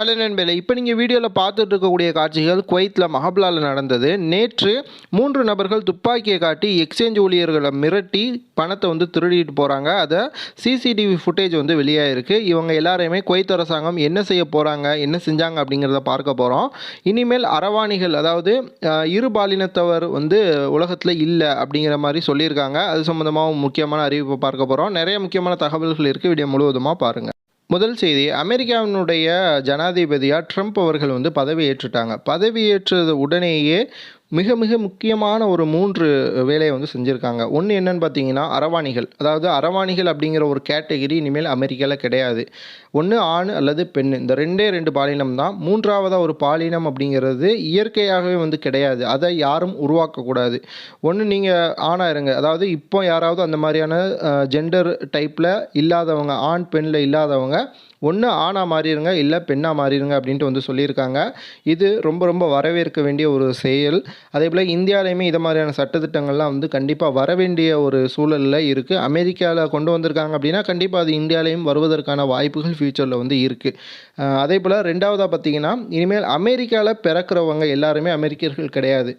Hello நண்பர்களே இப்போ நீங்கள் வீடியோவில் பார்த்துட்டு இருக்கக்கூடிய காட்சிகள் குவைத்தில் மஹப்லாவில் நடந்தது. நேற்று மூன்று நபர்கள் துப்பாக்கியை காட்டி எக்ஸ்சேஞ்ச் ஊழியர்களை மிரட்டி பணத்தை வந்து திருடிட்டு போகிறாங்க அதை சிசிடிவி ஃபுட்டேஜ் வந்து வெளியாகிருக்கு இவங்க எல்லாரையுமே குவைத் அரசாங்கம் என்ன செய்ய போகிறாங்க என்ன செஞ்சாங்க அப்படிங்கிறத பார்க்க போகிறோம் இனிமேல் அரவாணிகள் அதாவது இரு பாலினத்தவர் வந்து உலகத்தில் இல்லை அப்படிங்கிற மாதிரி சொல்லியிருக்காங்க. அது சம்மந்தமாக முக்கியமான அறிவிப்பை பார்க்க போகிறோம் நிறைய முக்கியமான தகவல்கள் இருக்குது வீடியோ முழுவதுமாக பாருங்கள் முதல் செய்தி அமெரிக்காவினுடைய ஜனாதிபதியாக ட்ரம்ப் அவர்கள் வந்து பதவியேற்றுட்டாங்க பதவியேற்றது உடனேயே மிக மிக முக்கியமான ஒரு மூன்று வேலையை வந்து செஞ்சுருக்காங்க. ஒன்று என்னன்னு பார்த்தீங்கன்னா அரவாணிகள். அதாவது அரவாணிகள் அப்படிங்கிற ஒரு கேட்டகிரி இனிமேல் அமெரிக்காவில் கிடையாது. ஒன்று ஆண் அல்லது பெண். இந்த ரெண்டே ரெண்டு பாலினம் தான். மூன்றாவதாக ஒரு பாலினம் அப்படிங்கிறது இயற்கையாகவே வந்து கிடையாது. அதை யாரும் உருவாக்கக்கூடாது. ஒன்று நீங்கள் ஆணாக இருங்க. அதாவது இப்போ யாராவது அந்த மாதிரியான ஜெண்டர் டைப்பில் இல்லாதவங்க ஆண் பெண்ணில் இல்லாதவங்க ஒன்று ஆணாக மாறிடுங்க இல்லை பெண்ணாக மாறிடுங்க அப்படின்ட்டு வந்து சொல்லியிருக்காங்க. இது ரொம்ப ரொம்ப வரவேற்க வேண்டிய ஒரு செயல். அதே போல் இந்தியாவிலையுமே இது மாதிரியான சட்டத்திட்டங்கள்லாம் வந்து கண்டிப்பாக வர வேண்டிய ஒரு சூழலில் இருக்குது அமெரிக்காவில் கொண்டு வந்திருக்காங்க அப்படின்னா கண்டிப்பாக அது இந்தியாவிலையும் வருவதற்கான வாய்ப்புகள் ஃப்யூச்சரில் வந்து இருக்குது அதே போல் ரெண்டாவதாக பார்த்தீங்கன்னா இனிமேல் அமெரிக்காவில் பிறக்கிறவங்க எல்லாருமே அமெரிக்கர்கள் கிடையாது.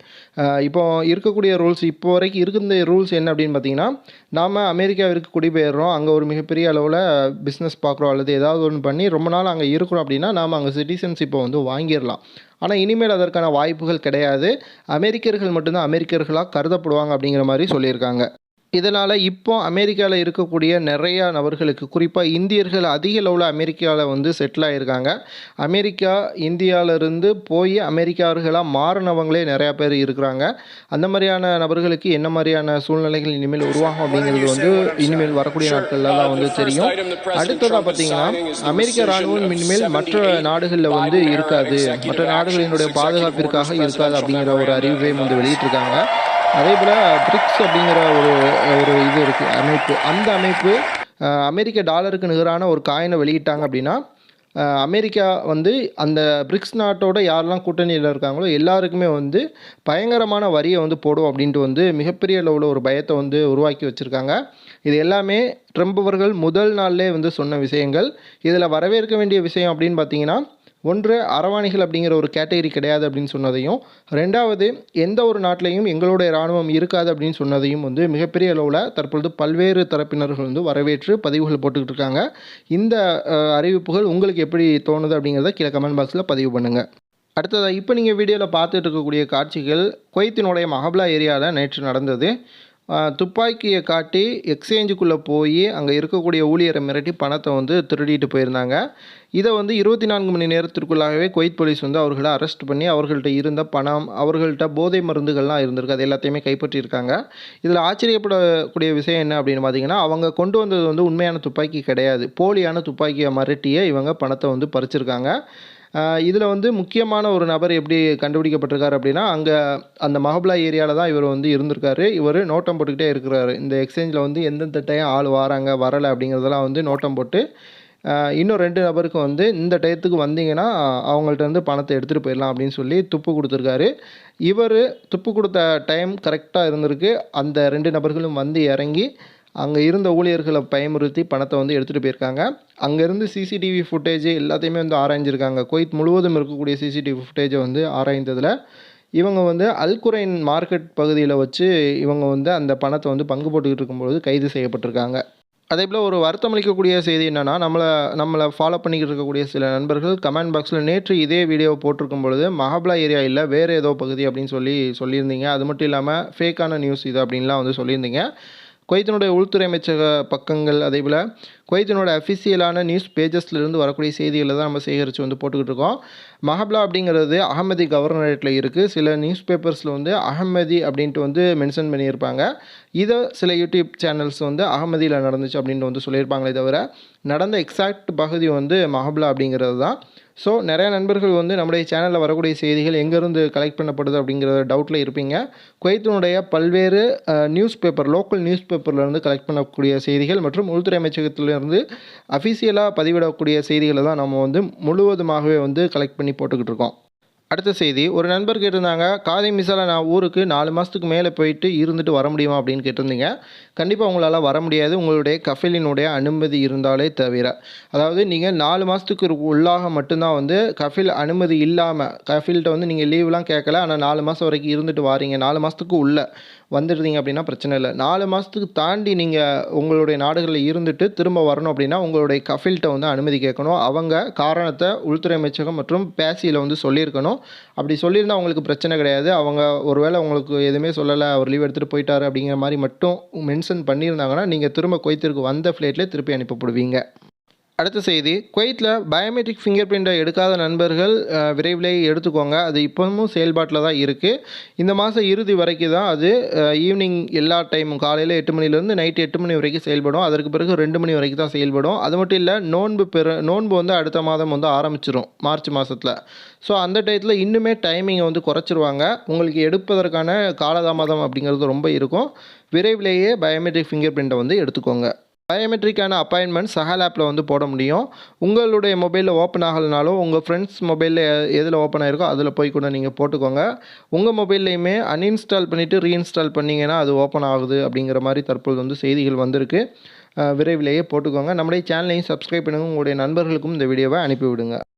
இப்போ இருக்கக்கூடிய ரூல்ஸ் இப்போ வரைக்கும் இருக்கிற ரூல்ஸ் என்ன அப்படின்னு பார்த்தீங்கன்னா நாம் அமெரிக்காவிற்கு குடிபெயர்றோம் அங்கே ஒரு மிகப்பெரிய அளவில் பிஸ்னஸ் பார்க்குறோம் அல்லது ஏதாவது ஒன்று பண்ணி ரொம்ப நாள் அங்கே இருக்கிறோம் அப்படின்னா நாம் அங்கே சிட்டிசன்ஷிப்பை வந்து வாங்கிடலாம். ஆனால் இனிமேல் அதற்கான வாய்ப்புகள் கிடையாது. அமெரிக்கர்கள் மட்டும்தான் அமெரிக்கர்களாக கருதப்படுவாங்க அப்படிங்கிற மாதிரி சொல்லியிருக்காங்க. இதனால் இப்போ அமெரிக்காவில் இருக்கக்கூடிய நிறையா நபர்களுக்கு குறிப்பாக இந்தியர்கள் அதிக அளவில் அமெரிக்காவில் வந்து செட்டில் ஆகியிருக்காங்க அமெரிக்கா இந்தியாவிலேருந்து போய் அமெரிக்காவர்களாக மாறினவங்களே நிறையா பேர் இருக்கிறாங்க. அந்த மாதிரியான நபர்களுக்கு என்ன மாதிரியான சூழ்நிலைகள் இனிமேல் உருவாகும் அப்படிங்கிறது வந்து இனிமேல் வரக்கூடிய நாட்கள்லாம் வந்து தெரியும். அடுத்ததாக பார்த்தீங்கன்னா அமெரிக்க ராணுவம் இனிமேல் மற்ற நாடுகளில் வந்து இருக்காது. மற்ற நாடுகளினுடைய பாதுகாப்பிற்காக இருக்காது அப்படிங்கிற ஒரு அறிவிப்பையும் வந்து வெளியிட்டிருக்காங்க. அதே போல் பிரிக்ஸ் அப்படிங்கிற ஒரு ஒரு இது இருக்குது அமைப்பு. அந்த அமைப்பு அமெரிக்க டாலருக்கு நிகரான ஒரு காயினை வெளியிட்டாங்க அப்படின்னா அமெரிக்கா வந்து அந்த பிரிக்ஸ் நாட்டோட யாரெல்லாம் கூட்டணியில் இருக்காங்களோ எல்லாருக்குமே வந்து பயங்கரமான வரியை வந்து போடும் அப்படின்ட்டு வந்து மிகப்பெரிய அளவில் ஒரு பயத்தை வந்து உருவாக்கி வச்சுருக்காங்க. இது எல்லாமே ட்ரம்ப் அவர்கள் முதல் நாள்லேயே வந்து சொன்ன விஷயங்கள். இதில் வரவேற்க வேண்டிய விஷயம் அப்படின்னு பார்த்தீங்கன்னா ஒன்று அரவாணிகள் அப்படிங்கிற ஒரு கேட்டகரி கிடையாது அப்படின்னு சொன்னதையும் ரெண்டாவது எந்த ஒரு நாட்டிலையும் எங்களுடைய இராணுவம் இருக்காது அப்படின்னு சொன்னதையும் வந்து மிகப்பெரிய அளவில் தற்பொழுது பல்வேறு தரப்பினர்கள் வந்து வரவேற்று பதிவுகள் போட்டுக்கிட்டு இருக்காங்க. இந்த அறிவிப்புகள் உங்களுக்கு எப்படி தோணுது அப்படிங்கிறத கீழே கமெண்ட் பாக்ஸில் பதிவு பண்ணுங்கள் அடுத்ததாக இப்போ நீங்கள் வீடியோவில் பார்த்துட்டு இருக்கக்கூடிய காட்சிகள் குவைத்தினுடைய மஹப்லா ஏரியாவில் நேற்று நடந்தது. துப்பாக்கியை காட்டி எக்ஸ்சேஞ்சுக்குள்ளே போய் அங்கே இருக்கக்கூடிய ஊழியரை மிரட்டி பணத்தை வந்து திருடிட்டு போயிருந்தாங்க. இதை வந்து இருபத்தி நான்கு மணி நேரத்திற்குள்ளாகவே குவைத் போலீஸ் வந்து அவர்களை அரெஸ்ட் பண்ணி அவர்கள்ட்ட இருந்த பணம் அவர்கள்ட்ட போதை மருந்துகள்லாம் இருந்திருக்கு. அது எல்லாத்தையுமே கைப்பற்றியிருக்காங்க. இதில் ஆச்சரியப்படக்கூடிய விஷயம் என்ன அப்படின்னு பார்த்தீங்கன்னா அவங்க கொண்டு வந்தது வந்து உண்மையான துப்பாக்கி கிடையாது. போலியான துப்பாக்கியை மிரட்டியே இவங்க பணத்தை வந்து பறிச்சிருக்காங்க. இதில் வந்து முக்கியமான ஒரு நபர் எப்படி கண்டுபிடிக்கப்பட்டிருக்காரு அப்படின்னா அங்கே அந்த மஹபுலா ஏரியாவில் தான் இவர் வந்து இருந்திருக்காரு. இவர் நோட்டம் போட்டுக்கிட்டே இருக்கிறாரு. இந்த எக்ஸ்சேஞ்சில் வந்து எந்தெந்த டைம் ஆள் வராங்க வரலை அப்படிங்கிறதெல்லாம் வந்து நோட்டம் போட்டு இன்னும் ரெண்டு நபருக்கு வந்து இந்த டயத்துக்கு வந்தீங்கன்னா அவங்கள்ட்ட இருந்து பணத்தை எடுத்துகிட்டு போயிடலாம் அப்படின்னு சொல்லி துப்பு கொடுத்துருக்காரு. இவர் துப்பு கொடுத்த டைம் கரெக்டாக இருந்திருக்கு. அந்த ரெண்டு நபர்களும் வந்து இறங்கி அங்கே இருந்த ஊழியர்களை பயமுறுத்தி பணத்தை வந்து எடுத்துகிட்டு போயிருக்காங்க. அங்கேருந்து சிசிடிவி ஃபுட்டேஜ் எல்லாத்தையுமே வந்து ஆராய்ஞ்சிருக்காங்க. குவைத் முழுவதும் இருக்கக்கூடிய சிசிடிவி ஃபுட்டேஜை வந்து ஆராய்ந்ததில். இவங்க வந்து அல்குரைன் மார்க்கெட் பகுதியில் வச்சு இவங்க வந்து அந்த பணத்தை வந்து பங்கு போட்டுக்கிட்டு இருக்கும்பொழுது கைது செய்யப்பட்டிருக்காங்க. அதே போல் ஒரு வருத்தம் அளிக்கக்கூடிய செய்தி என்னென்னா நம்மளை நம்மளை ஃபாலோ பண்ணிக்கிட்டு இருக்கக்கூடிய சில நண்பர்கள் கமெண்ட் பாக்ஸில் நேற்று இதே வீடியோ போட்டிருக்கும் பொழுது மஹாபலா ஏரியா இல்லை வேறு ஏதோ பகுதி அப்படின்னு சொல்லி சொல்லியிருந்தீங்க. அது மட்டும் இல்லாமல் ஃபேக்கான நியூஸ் இது அப்படின்லாம் வந்து சொல்லியிருந்தீங்க. குவைத்தினுடைய உள்துறை அமைச்சக பக்கங்கள் அதே போல் குவைத்தினோட அஃபிஷியலான நியூஸ் பேஜஸ்லேருந்து வரக்கூடிய செய்திகளை தான் நம்ம சேகரித்து வந்து போட்டுக்கிட்டு இருக்கோம். மஹப்லா அப்படிங்கிறது அகமதி கவர்னரேட்டில் இருக்குது சில நியூஸ் பேப்பர்ஸில் வந்து அகமதி அப்படின்ட்டு வந்து மென்ஷன் பண்ணியிருப்பாங்க. இதை சில யூடியூப் சேனல்ஸ் வந்து அகமதியில் நடந்துச்சு அப்படின்ட்டு வந்து சொல்லியிருப்பாங்களே தவிர நடந்த எக்ஸாக்ட் பகுதி வந்து மஹப்லா அப்படிங்கிறது தான். ஸோ நிறைய நண்பர்கள் வந்து நம்முடைய சேனலில் வரக்கூடிய செய்திகள் எங்கேருந்து கலெக்ட் பண்ணப்படுது அப்படிங்கிற டவுட்டில் இருப்பீங்க. குவைத்தினுடைய பல்வேறு நியூஸ் பேப்பர் லோக்கல் நியூஸ் பேப்பர்லேருந்து கலெக்ட் பண்ணக்கூடிய செய்திகள் மற்றும் உள்துறை அமைச்சகத்திலிருந்து அஃபிஷியலாக பதிவிடக்கூடிய செய்திகளை தான் நம்ம வந்து முழுவதுமாகவே வந்து கலெக்ட் பண்ணி போட்டுக்கிட்டு இருக்கோம். அடுத்த செய்தி ஒரு நண்பர் கேட்டிருந்தாங்க காதை மிசால நான் ஊருக்கு நாலு மாதத்துக்கு மேலே போயிட்டு இருந்துட்டு வர முடியுமா? அப்படின்னு கேட்டிருந்தீங்க. கண்டிப்பாக உங்களால் வர முடியாது. உங்களுடைய கஃபிலினுடைய அனுமதி இருந்தாலே தவிர. அதாவது நீங்கள் நாலு மாதத்துக்கு உள்ளாக மட்டும்தான் வந்து கஃபில் அனுமதி இல்லாமல் கஃபில்கிட்ட வந்து நீங்கள் லீவ்லாம் கேட்கல ஆனால் நாலு மாதம் வரைக்கும் இருந்துட்டு வாரீங்க நாலு மாதத்துக்கு உள்ளே வந்துடுறீங்க அப்படின்னா பிரச்சனை இல்லை. நாலு மாதத்துக்கு தாண்டி நீங்கள் உங்களுடைய நாடுகளில் இருந்துட்டு திரும்ப வரணும் அப்படின்னா உங்களுடைய கஃபில்கிட்ட வந்து அனுமதி கேட்கணும். அவங்க காரணத்தை உள்துறை அமைச்சகம் மற்றும் பேசியில் வந்து சொல்லியிருக்கணும். அப்படி சொல்லியிருந்தால் அவங்களுக்கு பிரச்சனை கிடையாது. அவங்க ஒருவேளை உங்களுக்கு எதுவுமே சொல்லலை அவர் லீவ் எடுத்துகிட்டு போயிட்டாரு அப்படிங்கிற மாதிரி மட்டும் மென்ஷன் பண்ணியிருந்தாங்கன்னா நீங்கள் திரும்ப கொய்த்திற்கு வந்த ஃப்ளைட்லேயே திருப்பி அனுப்பப்படுவீங்க அடுத்த செய்தி. குவைத்தில் பயோமெட்ரிக் ஃபிங்கர் பிரிண்டை எடுக்காத நண்பர்கள் விரைவிலேயே எடுத்துக்கோங்க. அது இப்போவும் செயல்பாட்டில் தான் இருக்குது இந்த மாதம் இறுதி வரைக்கும் தான் அது ஈவினிங் எல்லா டைமும் காலையில் எட்டு மணிலேருந்து நைட்டு எட்டு மணி வரைக்கும் செயல்படும். அதற்கு பிறகு ரெண்டு மணி வரைக்கும் தான் செயல்படும். அது மட்டும் இல்லை நோன்பு பெரு நோன்பு வந்து அடுத்த மாதம் வந்து ஆரம்பிச்சிடும் மார்ச் மாதத்தில் ஸோ அந்த டயத்தில் இன்னுமே டைமிங்கை வந்து குறைச்சிருவாங்க. உங்களுக்கு எடுப்பதற்கான காலதாமதம் அப்படிங்கிறது ரொம்ப இருக்கும். விரைவிலேயே பயோமெட்ரிக் ஃபிங்கர் பிரிண்டை வந்து எடுத்துக்கோங்க. பயோமெட்ரிக்கான அப்பாயின்மெண்ட் சஹால் ஆப்பில் வந்து போட முடியும். உங்களுடைய மொபைலில் ஓப்பன் ஆகலைனாலும் உங்கள் ஃப்ரெண்ட்ஸ் மொபைலில் எதில் ஓப்பன் ஆகிருக்கோ அதில் போய் கூட நீங்கள் போட்டுக்கோங்க. உங்கள் மொபைல்லையுமே அன்இன்ஸ்டால் பண்ணிவிட்டு ரீஇன்ஸ்டால் பண்ணிங்கன்னா அது ஓப்பன் ஆகுது அப்படிங்கிற மாதிரி தற்போது வந்து செய்திகள் வந்திருக்கு. விரைவிலேயே போட்டுக்கோங்க. நம்முடைய சேனலையும் சப்ஸ்கிரைப் பண்ணுங்கள் உங்களுடைய நண்பர்களுக்கும் இந்த வீடியோவை அனுப்பிவிடுங்க.